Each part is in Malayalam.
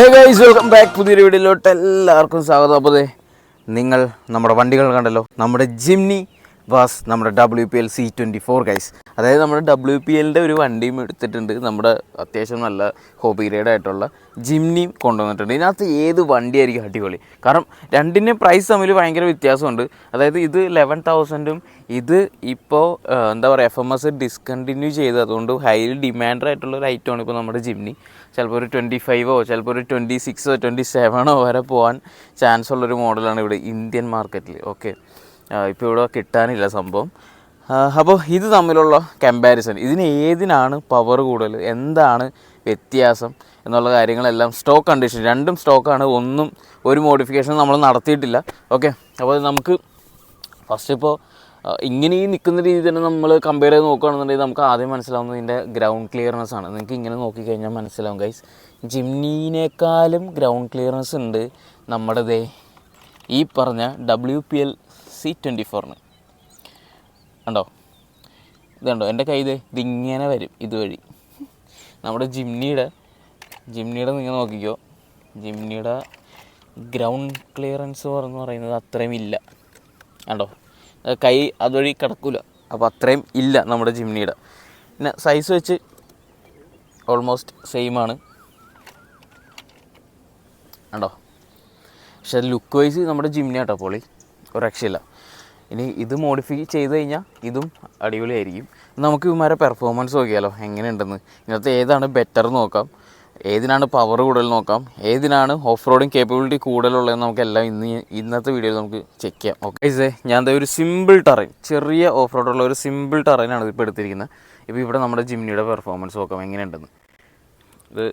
ഹേ ഗൈസ് വെൽക്കം ബാക്ക് പുതിയൊരു വീഡിയോയിലോട്ട് എല്ലാവർക്കും സ്വാഗതം. അപ്പോൾ നിങ്ങൾ നമ്മുടെ വണ്ടികൾ കണ്ടല്ലോ? നമ്മുടെ ജിംനി വാസ് നമ്മുടെ W P L C twenty four guys അതായത് നമ്മുടെ ഡബ്ല്യു പി എല്ലിന്റെ ഒരു വണ്ടിയും എടുത്തിട്ടുണ്ട്. നമ്മുടെ അത്യാവശ്യം നല്ല ഹോബി റൈഡ് ആയിട്ടുള്ള ജിംനിയും കൊണ്ടുവന്നിട്ടുണ്ട്. ഇതിനകത്ത് ഏത് വണ്ടിയായിരിക്കും അടിപൊളി? കാരണം രണ്ടിന്റെ പ്രൈസ് തമ്മിൽ ഭയങ്കര വ്യത്യാസമുണ്ട്. അതായത് ഇത് ലെവൻ തൗസൻഡും ഇത് ഇപ്പോൾ എന്താ പറയുക എഫ് എം എസ് ഡിസ്കണ്ടിന്യൂ ചെയ്ത് അതുകൊണ്ട് ഹൈലി ഡിമാൻഡ് ആയിട്ടുള്ള ഒരു ഐറ്റമാണ് ഇപ്പോൾ നമ്മുടെ ജിംനി. ചിലപ്പോൾ ഒരു ട്വന്റി ഫൈവോ ചിലപ്പോൾ ഒരു ട്വന്റി സിക്സോ ട്വന്റി സെവനോ വരെ പോകാൻ ചാൻസ് ഉള്ളൊരു മോഡലാണ് ഇവിടെ ഇന്ത്യൻ മാർക്കറ്റിൽ ഓക്കെ ഇപ്പോൾ ഇവിടെ കിട്ടാനില്ല സംഭവം. അപ്പോൾ ഇത് തമ്മിലുള്ള കമ്പാരിസൺ ഇതിന് ഏതിനാണ് പവർ കൂടുതൽ? എന്താണ് വ്യത്യാസം എന്നുള്ള കാര്യങ്ങളെല്ലാം സ്റ്റോക്ക് കണ്ടീഷൻ രണ്ടും സ്റ്റോക്കാണ് ഒന്നും ഒരു മോഡിഫിക്കേഷൻ നമ്മൾ നടത്തിയിട്ടില്ല. ഓക്കെ അപ്പോൾ നമുക്ക് ഫസ്റ്റ് ഇപ്പോൾ ഇങ്ങനെ ഈ നിൽക്കുന്ന രീതി തന്നെ നമ്മൾ കമ്പയർ ചെയ്ത് നോക്കുകയാണെന്നുണ്ടെങ്കിൽ നമുക്ക് ആദ്യം മനസ്സിലാവുന്നത് ഇതിന്റെ ഗ്രൗണ്ട് ക്ലിയറൻസ് ആണ്. നിങ്ങൾക്ക് ഇങ്ങനെ നോക്കിക്കഴിഞ്ഞാൽ മനസ്സിലാവും ഗൈസ് ജിംനീനേക്കാളും ഗ്രൗണ്ട് ക്ലിയറൻസ് ഉണ്ട് നമ്മുടെ ദേ ഈ പറഞ്ഞ ഡബ്ല്യു പി എൽ സി ട്വന്റി ഫോറിന് ഉണ്ടോ ഇതുണ്ടോ? എന്റെ കൈ ഇത് ഇതിങ്ങനെ വരും ഇതുവഴി. നമ്മുടെ ജിംനിയുടെ ജിംനിയുടെ നിങ്ങൾ നോക്കിക്കോ. ജിംനിയുടെ ഗ്രൗണ്ട് ക്ലിയറൻസ് എന്ന് പറയുന്നത് അത്രയും ഇല്ല. കണ്ടോ? കൈ അതുവഴി കിടക്കില്ല അപ്പോൾ അത്രയും ഇല്ല നമ്മുടെ ജിംനിയുടെ. പിന്നെ സൈസ് വെച്ച് ഓൾമോസ്റ്റ് സെയിം ആണ്. ഉണ്ടോ പക്ഷെ ലുക്ക് വൈസ് നമ്മുടെ ജിംനി കേട്ടോ പൊളി. ഒരു രക്ഷയില്ല. ഇനി ഇത് മോഡിഫൈ ചെയ്ത് കഴിഞ്ഞാൽ ഇതും അടിപൊളിയായിരിക്കും. നമുക്ക് ഇവന്മാരെ പെർഫോമൻസ് നോക്കിയാലോ? എങ്ങനെയുണ്ടെന്ന്. ഇന്നത്തെ ഏതാണ് ബെറ്റർ നോക്കാം. ഏതിനാണ് പവർ കൂടുതൽ നോക്കാം. ഏതിനാണ് ഓഫ് റോഡിങ് കേപ്പബിലിറ്റി കൂടുതലുള്ളതെന്ന് നമുക്കെല്ലാം ഇന്ന് ഇന്നത്തെ വീഡിയോയിൽ നമുക്ക് ചെക്ക് ചെയ്യാം. ഓക്കെ ഇസേ ഞാൻ ഒരു സിമ്പിൾ ടറൈൻ ചെറിയ ഓഫ് റോഡുള്ള ഒരു സിമ്പിൾ ടറൈനാണ് ഇപ്പോൾ എടുത്തിരിക്കുന്നത്. ഇപ്പോൾ ഇവിടെ നമ്മുടെ ജിമ്മിയുടെ പെർഫോമൻസ് നോക്കാം എങ്ങനെയുണ്ടെന്ന്. ഇത്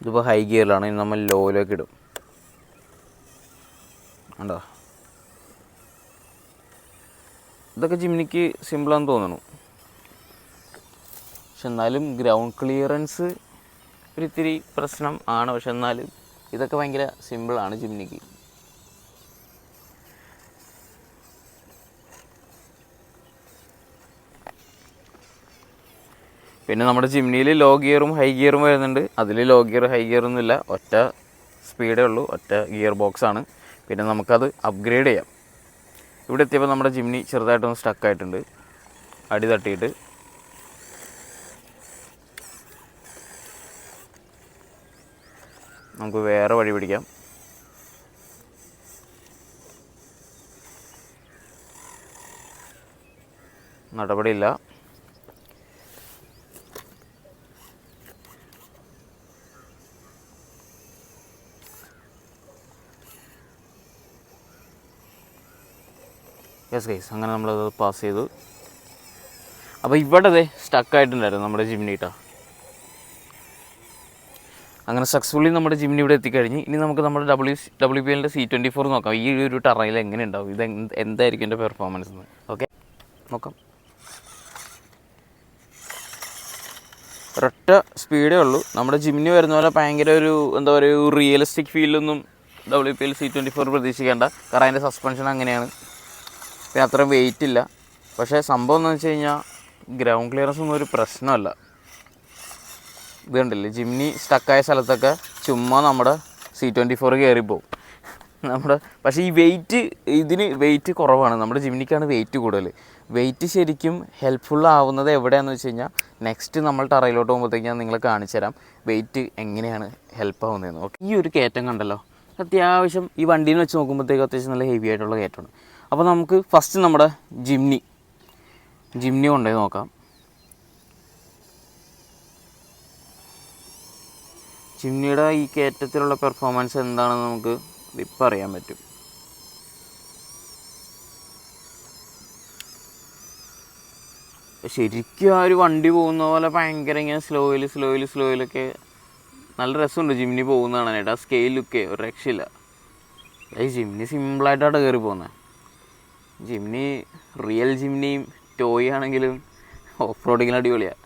ഇതിപ്പോൾ ഹൈ ഗിയറിലാണ് ഇനി നമ്മൾ ലോയിലേക്ക് ഇടും. ഉണ്ടോ ഇതൊക്കെ ജിമ്മിനിക്ക് സിമ്പിളാന്ന് തോന്നുന്നു. പക്ഷെ എന്നാലും ഗ്രൗണ്ട് ക്ലിയറൻസ് ഒരു ഇത്തിരി പ്രശ്നം ആണ്. പക്ഷെ എന്നാലും ഇതൊക്കെ ഭയങ്കര സിമ്പിളാണ് ജിംനിക്ക് പിന്നെ നമ്മുടെ ജിംനിയിൽ ലോ ഗിയറും ഹൈ ഗിയറും വരുന്നുണ്ട്. അതിൽ ലോ ഗിയർ ഹൈ ഗിയർ ഒന്നുമില്ല. ഒറ്റ സ്പീഡേ ഉള്ളൂ. ഒറ്റ ഗിയർ ബോക്സ് ആണ്. പിന്നെ നമുക്കത് അപ്ഗ്രേഡ് ചെയ്യാം. ഇവിടെ എത്തിയപ്പോൾ നമ്മുടെ ജിംനി ചെറുതായിട്ടൊന്ന് സ്റ്റക്കായിട്ടുണ്ട് അടി തട്ടിയിട്ട്. നമുക്ക് വേറെ വഴി പിടിക്കാം. നടപടിയില്ല. യെസ് ഗൈസ് അങ്ങനെ നമ്മളത് പാസ് ചെയ്തു. അപ്പോൾ ഇവിടെ അതെ സ്റ്റക്കായിട്ടുണ്ടായിരുന്നു നമ്മുടെ ജിംനിട്ടാ അങ്ങനെ സക്സസ്ഫുള്ളി നമ്മുടെ ജിമ്മിന് ഇവിടെ എത്തിക്കഴിഞ്ഞ് ഇനി നമുക്ക് നമ്മുടെ ഡബ്ല്യു ഡബ്ല്യു പി എല്ലിന്റെ സി ട്വന്റി ഫോർ നോക്കാം. ഈ ഒരു ടറയിൽ എങ്ങനെ ഉണ്ടാവും? ഇത് എന്തായിരിക്കും എന്റെ പെർഫോമൻസ് എന്ന്? ഓക്കെ നോക്കാം. ഒരൊറ്റ സ്പീഡേ ഉള്ളൂ. നമ്മുടെ ജിമ്മിന് വരുന്ന പോലെ ഭയങ്കര ഒരു എന്താ പറയുക ഒരു realistic ഫീലൊന്നും W P L C twenty four പ്രതീക്ഷിക്കേണ്ട. കാരണം അതിന്റെ സസ്പെൻഷൻ അങ്ങനെയാണ്. പിന്നെ അത്രയും വെയിറ്റ് ഇല്ല. പക്ഷേ സംഭവം എന്ന് വെച്ച് കഴിഞ്ഞാൽ ഗ്രൗണ്ട് ക്ലിയറൻസ് ഒന്നും ഒരു പ്രശ്നമല്ല. ഇത് കണ്ടില്ലേ ജിംനി സ്റ്റക്കായ സ്ഥലത്തൊക്കെ ചുമ്മാ നമ്മുടെ സി ട്വന്റി ഫോർ കയറിപ്പോവും നമ്മുടെ പക്ഷേ ഈ വെയിറ്റ് ഇതിന് വെയിറ്റ് കുറവാണ്. നമ്മുടെ ജിംനിക്കാണ് വെയിറ്റ് കൂടുതൽ. വെയിറ്റ് ശരിക്കും ഹെൽപ്ഫുൾ ആവുന്നത് എവിടെയാണെന്ന് വെച്ച് കഴിഞ്ഞാൽ നെക്സ്റ്റ് നമ്മൾ ടറയിലോട്ട് പോകുമ്പോഴത്തേക്ക് ഞാൻ നിങ്ങളെ കാണിച്ചു തരാം. വെയിറ്റ് എങ്ങനെയാണ് ഹെൽപ്പ് ആവുന്നതെന്ന്. ഓക്കെ ഈ ഒരു കയറ്റം കണ്ടല്ലോ. അത്യാവശ്യം ഈ വണ്ടീനെ വെച്ച് നോക്കുമ്പോഴത്തേക്ക് അത്യാവശ്യം നല്ല ഹെവി ആയിട്ടുള്ള കയറ്റമാണ്. അപ്പോൾ നമുക്ക് ഫസ്റ്റ് നമ്മുടെ ജിംനി. ജിംനി കൊണ്ടുപോയി നോക്കാം. ജിംനിയുടെ ഈ കയറ്റത്തിലുള്ള പെർഫോമൻസ് എന്താണെന്ന് നമുക്ക് ഇപ്പം അറിയാൻ പറ്റും. ശരിക്കും ആ ഒരു വണ്ടി പോകുന്ന പോലെ ഭയങ്കര ഇങ്ങനെ സ്ലോയിൽ സ്ലോയിൽ സ്ലോയിലൊക്കെ നല്ല രസമുണ്ട് ജിമ്മിനി പോകുന്ന കാണാനായിട്ട് ആ സ്കെയിലൊക്കെ ഒരു രക്ഷയില്ല. ഈ ജിമ്മിനി സിമ്പിളായിട്ടാണ് കയറി പോകുന്നത് ജിമ്മിനി റിയൽ ജിമ്മിനിയും ടോയ് ആണെങ്കിലും ഓഫ് റോഡിങ്ങിന് അടിപൊളിയാണ്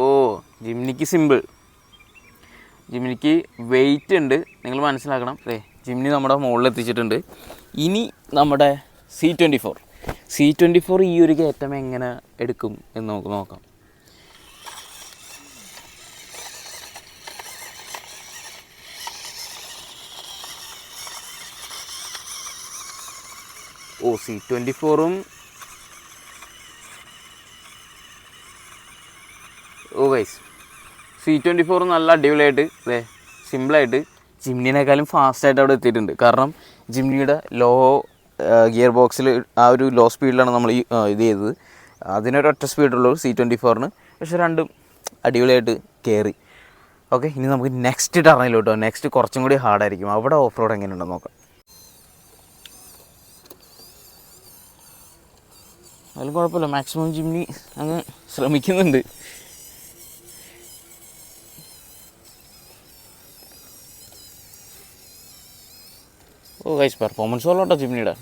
ഓ ജിംനിക്ക് സിമ്പിൾ ജിംനിക്ക് വെയിറ്റ് ഉണ്ട്. നിങ്ങൾ മനസ്സിലാക്കണം. അല്ലേ ജിംനി നമ്മുടെ മുകളിൽ എത്തിച്ചിട്ടുണ്ട്. ഇനി നമ്മുടെ C twenty four C twenty four ഈ ഒരു കയറ്റം എങ്ങനെ എടുക്കും എന്ന് നമുക്ക് നോക്കാം. ഓ സി ട്വന്റി ഫോറും ഓ വൈസ് സി ട്വന്റി ഫോർ നല്ല അടിപൊളിയായിട്ട് അല്ലേ സിമ്പിളായിട്ട് ജിംനിനേക്കാളും ഫാസ്റ്റായിട്ട് അവിടെ എത്തിയിട്ടുണ്ട്. കാരണം ജിംനിയുടെ ലോ ഗിയർ ബോക്സിൽ ആ ഒരു ലോ സ്പീഡിലാണ് നമ്മൾ ഈ ഇത് ചെയ്തത്. അതിനൊരൊറ്റ സ്പീഡുള്ളൂ സി ട്വന്റി ഫോറിന് പക്ഷെ രണ്ടും അടിപൊളിയായിട്ട് കയറി ഓക്കെ ഇനി നമുക്ക് നെക്സ്റ്റ് ടർണിലോട്ടോ നെക്സ്റ്റ് കുറച്ചും കൂടി ഹാർഡായിരിക്കും അവിടെ ഓഫ് റോഡ് എങ്ങനെയുണ്ടെന്ന് നോക്കാം. അതിൽ കുഴപ്പമില്ല. മാക്സിമം ജിംനി അങ്ങ് ശ്രമിക്കുന്നുണ്ട്. ഓ ഗൈസ് പെർഫോമൻസ് ഉള്ളോട്ടോ ജിംനിയുടെ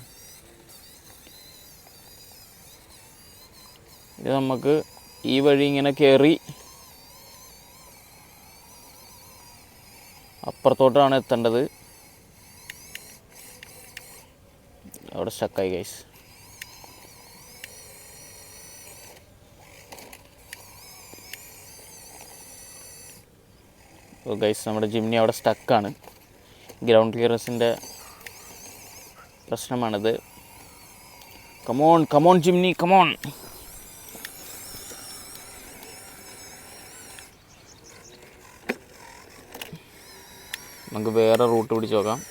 ഇത് നമുക്ക് ഈ വഴി ഇങ്ങനെ കയറി അപ്പുറത്തോട്ടാണ് എത്തേണ്ടത്. അവിടെ സ്റ്റക്കായി ഗൈസ് ഓ ഗൈസ് നമ്മുടെ ജിംനി അവിടെ സ്റ്റക്കാണ് ഗ്രൗണ്ട് ക്ലിയറൻസിന്റെ പ്രശ്നമാണിത്. കമോൺ കമോൺ ജിംനി കമോൺ നമുക്ക് വേറെ റൂട്ട് പിടിച്ച് നോക്കാം.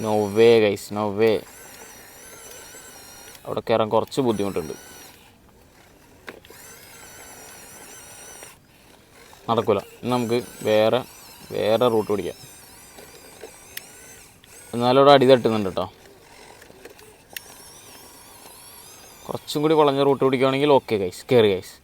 No way guys no way അവിടെ കയറാൻ കുറച്ച് ബുദ്ധിമുട്ടുണ്ട്. നടക്കൂല. ഇന്ന് നമുക്ക് വേറെ വേറെ റൂട്ട് പിടിക്കാം. എന്നാലും അവിടെ അടി തട്ടുന്നുണ്ട് കേട്ടോ. കുറച്ചും കൂടി വളഞ്ഞ റൂട്ട് പിടിക്കുകയാണെങ്കിൽ ഓക്കെ ഗൈസ് കയറി ഗൈസ്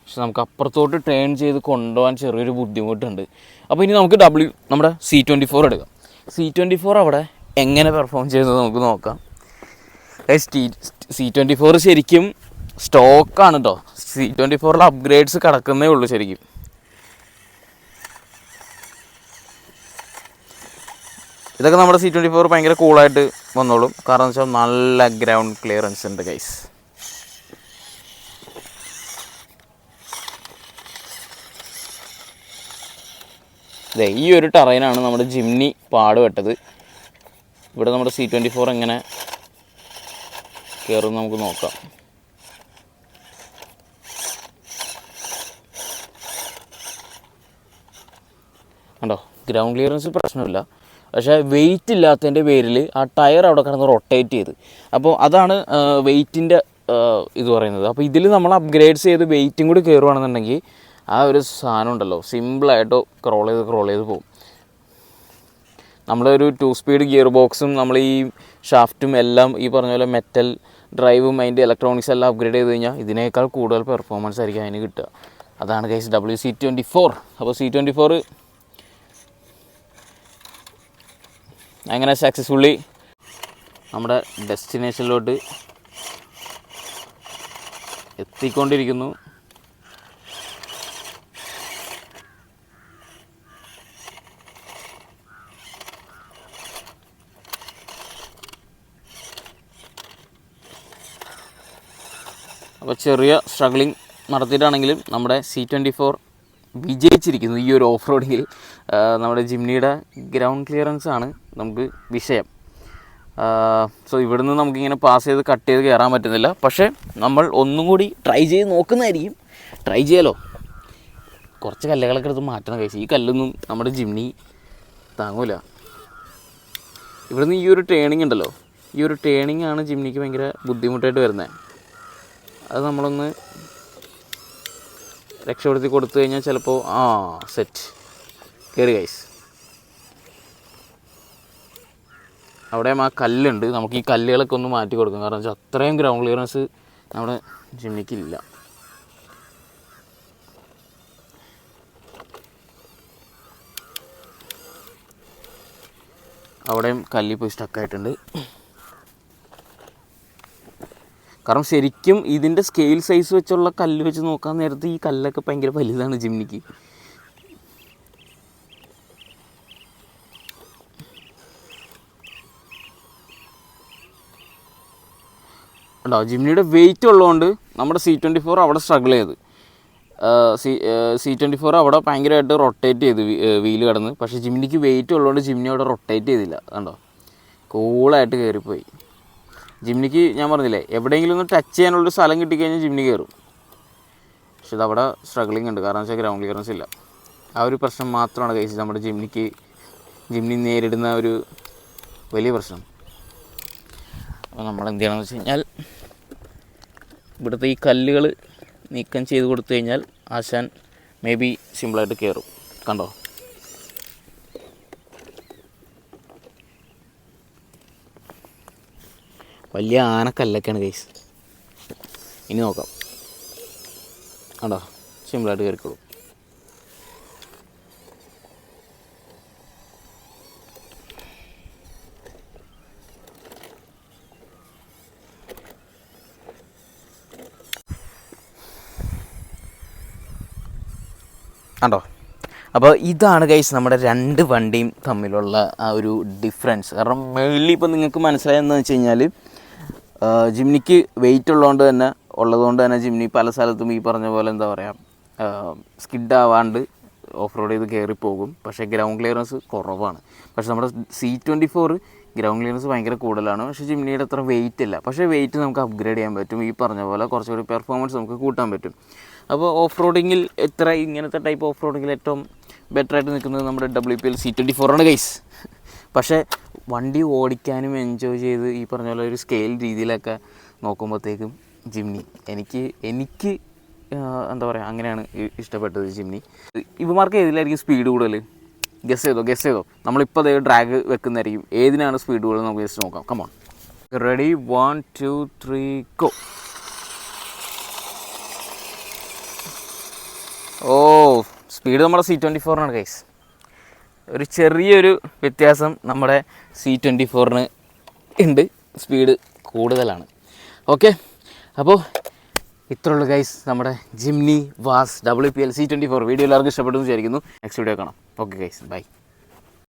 പക്ഷെ നമുക്ക് അപ്പുറത്തോട്ട് ടേൺ ചെയ്ത് കൊണ്ടുപോകാൻ ചെറിയൊരു ബുദ്ധിമുട്ടുണ്ട്. അപ്പോൾ ഇനി നമുക്ക് ഡബ്ല്യു നമ്മുടെ സി ട്വന്റി ഫോർ എടുക്കാം. സി ട്വന്റി ഫോർ അവിടെ എങ്ങനെ പെർഫോം ചെയ്യുന്നത് നമുക്ക് നോക്കാം. സി ട്വന്റി ഫോർ ശരിക്കും സ്റ്റോക്കാണ് കേട്ടോ സി ട്വന്റി ഫോറിൽ അപ്ഗ്രേഡ്സ് കിടക്കുന്നേ ഉള്ളൂ ശരിക്കും. ഇതൊക്കെ നമ്മുടെ സി ട്വന്റി ഫോർ ഭയങ്കര കൂളായിട്ട് വന്നോളും. കാരണം വെച്ചാൽ നല്ല ഗ്രൗണ്ട് ക്ലിയറൻസ് ഉണ്ട് ഗൈസ് അതെ ഈ ഒരു ടറൈനാണ് നമ്മുടെ ജിംനി പാടുപെട്ടത് ഇവിടെ നമ്മുടെ സി ട്വന്റി ഫോർ എങ്ങനെ കയറും നമുക്ക് നോക്കാം. കണ്ടോ? ഗ്രൗണ്ട് ക്ലിയറൻസ് പ്രശ്നമില്ല. പക്ഷേ വെയിറ്റ് ഇല്ലാത്തതിന്റെ പേരിൽ ആ ടയർ അവിടെ കിടന്ന് റൊട്ടേറ്റ് ചെയ്ത്. അപ്പോൾ അതാണ് വെയിറ്റിന്റെ ഇത് പറയുന്നത്. അപ്പോൾ ഇതിൽ നമ്മൾ അപ്ഗ്രേഡ്സ് ചെയ്ത് വെയിറ്റും കൂടി കയറുകയാണെന്നുണ്ടെങ്കിൽ ആ ഒരു സാധനം ഉണ്ടല്ലോ. സിമ്പിളായിട്ട് ക്രോൾ ചെയ്ത് ക്രോൾ ചെയ്ത് പോകും നമ്മളൊരു ടു സ്പീഡ് ഗിയർ ബോക്സും നമ്മൾ ഈ ഷാഫ്റ്റും എല്ലാം ഈ പറഞ്ഞ പോലെ മെറ്റൽ ഡ്രൈവും അതിന്റെ ഇലക്ട്രോണിക്സ് എല്ലാം അപ്ഗ്രേഡ് ചെയ്ത് കഴിഞ്ഞാൽ ഇതിനേക്കാൾ കൂടുതൽ പെർഫോമൻസ് ആയിരിക്കും അതിന് കിട്ടുക. അതാണ് case W C twenty four അപ്പോൾ സി ട്വന്റി ഫോർ അങ്ങനെ സക്സസ്ഫുള്ളി നമ്മുടെ ഡെസ്റ്റിനേഷനിലോട്ട് എത്തിക്കൊണ്ടിരിക്കുന്നു. അപ്പോൾ ചെറിയ സ്ട്രഗ്ലിംഗ് നടത്തിയിട്ടാണെങ്കിലും നമ്മുടെ സി ട്വന്റി ഫോർ വിജയിച്ചിരിക്കുന്നു ഈ ഒരു ഓഫ് റോഡിങ്ങിൽ നമ്മുടെ ജിംനിയുടെ ഗ്രൗണ്ട് ക്ലിയറൻസ് ആണ് നമുക്ക് വിഷയം. സോ ഇവിടുന്ന് നമുക്കിങ്ങനെ പാസ് ചെയ്ത് കട്ട് ചെയ്ത് കയറാൻ പറ്റുന്നില്ല. പക്ഷേ നമ്മൾ ഒന്നും കൂടി ട്രൈ ചെയ്ത് നോക്കുന്നതായിരിക്കും. ട്രൈ ചെയ്യാലോ? കുറച്ച് കല്ലുകളൊക്കെ എടുത്ത് മാറ്റണം കഴിച്ചു ഈ കല്ലൊന്നും നമ്മുടെ ജിംനി താങ്ങൂല. ഇവിടുന്ന് ഈ ഒരു ട്രേണിംഗ് ഉണ്ടല്ലോ. ഈ ഒരു ട്രേണിംഗ് ആണ് ജിംനിക്ക് ഭയങ്കര ബുദ്ധിമുട്ടായിട്ട് വരുന്നത് അത് നമ്മളൊന്ന് രക്ഷപ്പെടുത്തി കൊടുത്തു കഴിഞ്ഞാൽ ചിലപ്പോൾ ആ സെറ്റ് കയറി ഗൈസ് അവിടെ ആ കല്ലുണ്ട്. നമുക്ക് ഈ കല്ലുകളൊക്കെ ഒന്ന് മാറ്റി കൊടുക്കും. കാരണം വെച്ചാൽ അത്രയും ഗ്രൗണ്ട് ക്ലിയറൻസ് നമ്മുടെ ജിമ്മിക്കില്ല അവിടെയും കല്ലിൽ സ്റ്റക്കായിട്ടുണ്ട് കാരണം ശരിക്കും ഇതിന്റെ സ്കെയിൽ സൈസ് വെച്ചുള്ള കല്ല് വെച്ച് നോക്കാൻ നേരത്ത് ഈ കല്ലൊക്കെ ഭയങ്കര വലുതാണ് ജിമ്മിക്ക്. ഉണ്ടോ ജിംനിയുടെ വെയിറ്റ് ഉള്ളതുകൊണ്ട് നമ്മുടെ സി ട്വന്റി ഫോർ അവിടെ സ്ട്രഗിൾ ചെയ്ത്. സി സി ട്വന്റി ഫോർ അവിടെ ഭയങ്കരമായിട്ട് റൊട്ടേറ്റ് ചെയ്ത് വീൽ കിടന്ന്. പക്ഷേ ജിംനിക്ക് വെയിറ്റ് ഉള്ളതുകൊണ്ട് ജിംനി അവിടെ റൊട്ടേറ്റ് ചെയ്തില്ല. കണ്ടോ? കൂളായിട്ട് കയറിപ്പോയി ജിംനിക്ക് ഞാൻ പറഞ്ഞില്ലേ എവിടെയെങ്കിലും ഒന്ന് ടച്ച് ചെയ്യാനുള്ളൊരു സ്ഥലം കിട്ടിക്കഴിഞ്ഞാൽ ജിംനി കയറും പക്ഷെ ഇതവിടെ സ്ട്രഗ്ലിംഗ് ഉണ്ട്. കാരണം വെച്ചാൽ ഗ്രൗണ്ട് ക്ലിയറൻസ് ഇല്ല. ആ ഒരു പ്രശ്നം മാത്രമാണ് കഴിച്ചത് നമ്മുടെ ജിംനിക്ക് ജിംനി നേരിടുന്ന ഒരു വലിയ പ്രശ്നം. അപ്പോൾ നമ്മൾ എന്ത് ചെയ്യണമെന്ന് വെച്ച് കഴിഞ്ഞാൽ ഇവിടുത്തെ ഈ കല്ലുകൾ നീക്കം ചെയ്ത് കൊടുത്തു കഴിഞ്ഞാൽ ആശാൻ മേ ബി സിമ്പിളായിട്ട് കയറും കണ്ടോ? വലിയ ആനക്കല്ലൊക്കെയാണ് കേസ് ഇനി നോക്കാം. കണ്ടോ? സിമ്പിളായിട്ട് കയറിക്കോളൂ കണ്ടോ? അപ്പോൾ ഇതാണ് ഗൈസ് നമ്മുടെ രണ്ട് വണ്ടിയും തമ്മിലുള്ള ആ ഒരു ഡിഫറൻസ് കാരണം മെയിൻലി ഇപ്പോൾ നിങ്ങൾക്ക് മനസ്സിലായെന്ന് വെച്ച് കഴിഞ്ഞാൽ ജിംനിക്ക് വെയിറ്റ് ഉള്ളതുകൊണ്ട് തന്നെ ഉള്ളതുകൊണ്ട് തന്നെ ജിംനി പല സ്ഥലത്തും ഈ പറഞ്ഞ പോലെ എന്താ പറയുക സ്കിഡ് ആവാണ്ട് ഓഫ് റോഡ് ചെയ്ത് കയറി പോകും. പക്ഷേ ഗ്രൗണ്ട് ക്ലിയറൻസ് കുറവാണ്. പക്ഷേ നമ്മുടെ C twenty four ground clearance ഭയങ്കര കൂടുതലാണ്. പക്ഷേ ജിംനിയുടെ അത്ര വെയിറ്റ് ഇല്ല. പക്ഷേ വെയിറ്റ് നമുക്ക് അപ്ഗ്രേഡ് ചെയ്യാൻ പറ്റും. ഈ പറഞ്ഞ പോലെ കുറച്ചുകൂടി പെർഫോമൻസ് നമുക്ക് കൂട്ടാൻ പറ്റും. അപ്പോൾ ഓഫ് റോഡിങ്ങിൽ എത്ര ഇങ്ങനത്തെ ടൈപ്പ് ഓഫ് റോഡിങ്ങിൽ ഏറ്റവും ബെറ്റർ ആയിട്ട് നിൽക്കുന്നത് നമ്മുടെ W P L C twenty four ആണ് ഗൈസ് പക്ഷേ വണ്ടി ഓടിക്കാനും എൻജോയ് ചെയ്ത് ഈ പറഞ്ഞ പോലെ ഒരു സ്കെയിൽ രീതിയിലൊക്കെ നോക്കുമ്പോഴത്തേക്കും ജിംനി എനിക്ക് എനിക്ക് എന്താ പറയുക അങ്ങനെയാണ് ഇഷ്ടപ്പെട്ടത് ജിംനി. ഇവമാർക്ക് ഏതിലായിരിക്കും സ്പീഡ് കൂടുതൽ ഗസ് ചെയ്തോ ഗസ് ചെയ്തോ? നമ്മളിപ്പോൾ അതേ ഡ്രാഗ് വെക്കുന്നതായിരിക്കും. ഏതിനാണ് സ്പീഡ് കൂടുതൽ നമുക്ക് ജസ്റ്റ് നോക്കാം. Come on ready one two three go oh speed നമ്മുടെ സി ട്വന്റി ഫോറിനാണ് ഗൈസ് ഒരു ചെറിയൊരു വ്യത്യാസം നമ്മുടെ സി ട്വന്റി ഫോറിന് ഉണ്ട്. സ്പീഡ് കൂടുതലാണ്. ഓക്കെ അപ്പോൾ ഇത്രയുള്ള ഗൈസ് നമ്മുടെ Jimny vs W P L C twenty four video എല്ലാവർക്കും ഇഷ്ടപ്പെട്ടു എന്ന് വിചാരിക്കുന്നു. നെക്സ്റ്റ് വീഡിയോ കാണാം. Okay guys bye